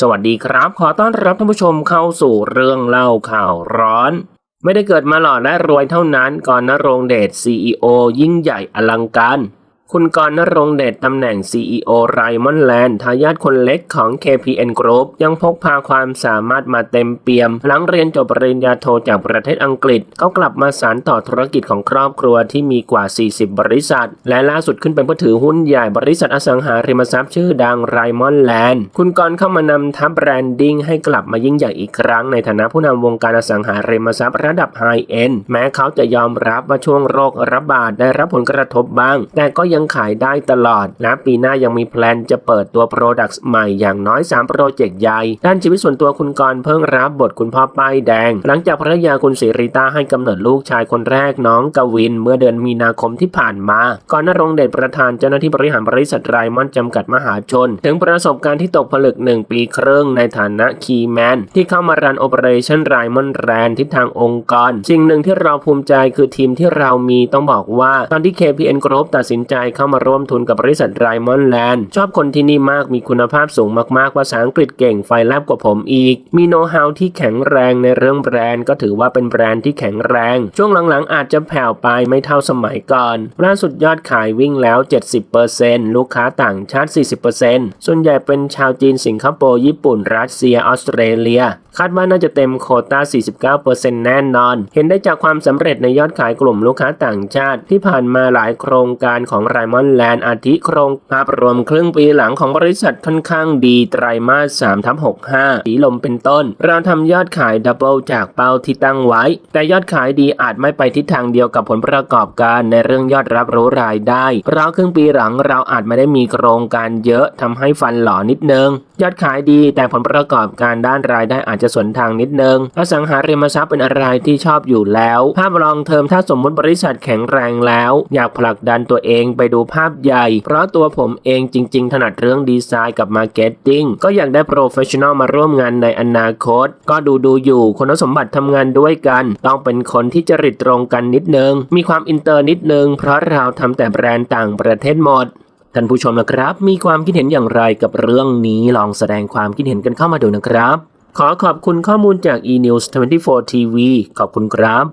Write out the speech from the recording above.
สวัสดีครับ ขอต้อนรับท่านผู้ชมเข้าสู่เรื่องเล่าข่าวร้อน ไม่ได้เกิดมาหล่อและรวยเท่านั้นก่อนนรงเดช CEO ยิ่งใหญ่อลังการ คุณกรณรงเดชตำแหน่ง CEO ไรมอนแลนด์ทายาทคนเล็กของ KPN Group ยังพกพาความสามารถมาเต็มเปี่ยม หลังเรียนจบปริญญาโทจากประเทศอังกฤษ เขากลับมาสานต่อธุรกิจของครอบครัวที่มีกว่า 40 บริษัท และล่าสุดขึ้นเป็นผู้ถือหุ้นใหญ่บริษัทอสังหาริมทรัพย์ชื่อดังไรมอนแลนด์คุณกรเข้ามานำทัพแบรนดิ้งให้กลับมายิ่งใหญ่อีกครั้งในฐานะผู้นำวงการอสังหาริมทรัพย์ระดับไฮเอ็นแม้เขาจะยอมรับว่าช่วงโรคระบาดได้รับผลกระทบบ้าง แต่ก็ยังขายได้ตลอด และปีหน้ายังมีแพลนจะเปิดตัว Products ใหม่อย่างน้อย 3 โปรเจกต์ใหญ่ ด้านชีวิตส่วนตัวคุณกรเพิ่งรับบทคุณพ่อป้ายแดง หลังจากภรรยาคุณสิริตาให้กำเนิดลูกชายคนแรกน้องกวิน เมื่อเดือนมีนาคมที่ผ่านมา ก่อนนรงเดชประธานเจ้าหน้าที่บริหารบริษัทไรมอนจำกัดมหาชน ถึงประสบการณ์ที่ตกผลึกหนึ่งปีครึ่งในฐานะคีแมนที่เข้ามารันโอเปอเรชั่นไรมอนด์แรนทิศทางองค์กรสิ่งหนึ่งที่เราภูมิใจคือทีมที่เรามีต้องบอกว่าตอนที่ KPN Group ตัดสินใจเข้ามาร่วมทุนกับบริษัทไรมอนด์แลนด์ชอบคนที่นี่มากมีคุณภาพสูงมากๆภาษาอังกฤษเก่งไฟแลบกว่าผมอีก มีโน้ตฮาวที่แข็งแรงในเรื่องแบรนด์ ก็ถือว่าเป็นแบรนด์ที่แข็งแรง ช่วงหลังๆอาจจะแผ่วไปไม่เท่าสมัยก่อนล่าสุดยอดขายวิ่งแล้ว 70%ลูกค้าต่างชาติ 40%ส่วนใหญ่เป็นชาวจีนสิงคโปร์ญี่ปุ่น รัสเซียออสเตรเลีย คาดว่าน่าจะเต็มโควต้า 49%แน่นอน เห็นได้จากความสำเร็จในยอดขายกลุ่มลูกค้าต่างชาติ ที่ผ่านมาหลายโครงการของไรมอนแลนด์อาทิโครงภาพรวมครึ่งปีหลังของบริษัทค่อนข้างดีไตรมาส3ทับ65 สีลมเป็นต้น เราทำยอดขายดับเบิลจากเป้าที่ตั้งไว้ แต่ยอดขายดีอาจไม่ไปทิศทางเดียวกับผลประกอบการในเรื่องยอดรับรู้รายได้ เพราะครึ่งปีหลังเราอาจไม่ได้มีโครงการเยอะทำให้ฟันหล่อนิดนึง ยอดขายดีแต่ผลประกอบการด้านรายได้อาจจะสวนทางนิดนึงอสังหาริมทรัพย์เป็นอะไรที่ชอบอยู่แล้ว ภาพรองเทอมถ้าสมมติบริษัทแข็งแรงแล้ว อยากผลักดันตัวเองไปดูภาพใหญ่ เพราะตัวผมเองจริง ๆ ถนัดเรื่องดีไซน์กับมาร์เก็ตติ้งก็อยากได้โปรเฟชชั่นอลมาร่วมงานในอนาคต ก็ดูดูอยู่คุณสมบัติทำงานด้วยกัน ต้องเป็นคนที่จริตตรงกันนิดนึง มีความอินเตอร์นิดนึง เพราะเราทำแต่แบรนด์ต่างประเทศหมดท่านผู้ชมนะครับ มีความคิดเห็นอย่างไรกับเรื่องนี้ลองแสดงความคิดเห็นกันเข้ามาดูนะครับ ขอขอบคุณข้อมูลจาก eNews 24 TV ขอบคุณครับ